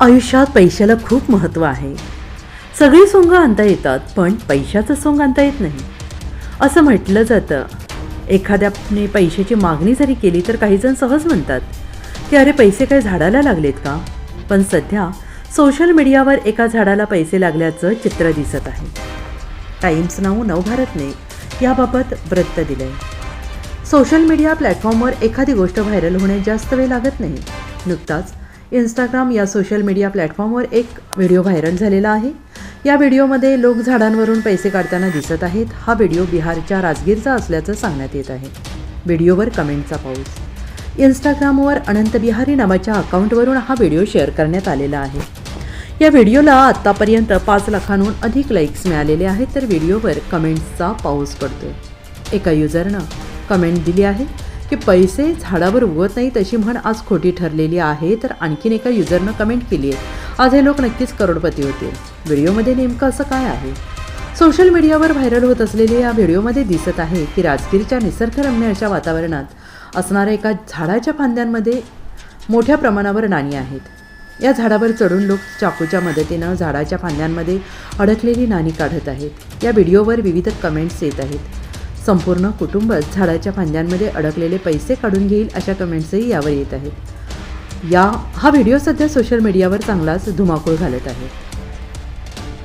आयुष्यात पैशाला खूप महत्त्व आहे. सगळी सोंग आणता येतात पण पैशाचं सोंग आणता येत नाही. असं म्हटलं जातं. एखाद्याने पैशाची मागणी जरी केली तर काहीजण सहज म्हणतात की अरे पैसे काय झाडाला लागलेत का? पण सध्या सोशल मीडियावर एका झाडाला पैसे लागल्याचं चित्र दिसत आहे. टाइम्स नाऊ नवभारतने याबाबत वृत्त दिलं आहे सोशल मीडिया प्लॅटफॉर्मवर एखादी गोष्ट व्हायरल होण्यास जास्त वेळ लागत नाही. नुकताच इंस्टाग्राम या सोशल मीडिया प्लॅटफॉर्मवर एक व्हिडिओ व्हायरल झालेला आहे. या व्हिडिओमध्ये लोक झाडांवरून पैसे काढताना दिसत आहेत. हा व्हिडिओ बिहारच्या राजगीरचा असल्याचं सांगण्यात येत आहे. व्हिडिओवर कमेंटचा पाऊस. इंस्टाग्रामवर अनंत बिहारी नावाच्या अकाउंटवरून हा व्हिडिओ शेअर करण्यात आलेला आहे. या व्हिडिओला आत्तापर्यंत पाच लाखांहून अधिक लाईक्स मिळालेले आहेत तर व्हिडिओवर कमेंट्सचा पाऊस पडतो एका युजरनं कमेंट दिली आहे की पैसे झाडावर उगवत नाहीत अशी म्हण आज खोटी ठरलेली आहे तर आणखीन एका युजरनं कमेंट केली आहे आज हे लोक नक्कीच करोडपती होतील. व्हिडिओमध्ये नेमकं असं काय आहे? सोशल मीडियावर व्हायरल होत असलेल्या या व्हिडिओमध्ये दिसत आहे की राजगीरच्या निसर्गरम्य अशा वातावरणात असणाऱ्या एका झाडाच्या फांद्यांमध्ये मोठ्या प्रमाणावर नाणी आहेत. या झाडावर चढून लोक चाकूच्या मदतीनं झाडाच्या फांद्यांमध्ये अडकलेली नाणी काढत आहेत. या व्हिडिओवर विविध कमेंट्स येत आहेत. संपूर्ण कुटुंबच झाडाच्या फांद्यांमध्ये अडकलेले पैसे काढून घेईल अशा कमेंट्सही यावर येत आहेत. या हा व्हिडिओ सध्या सोशल मीडियावर चांगलाच धुमाकूळ घालत आहे.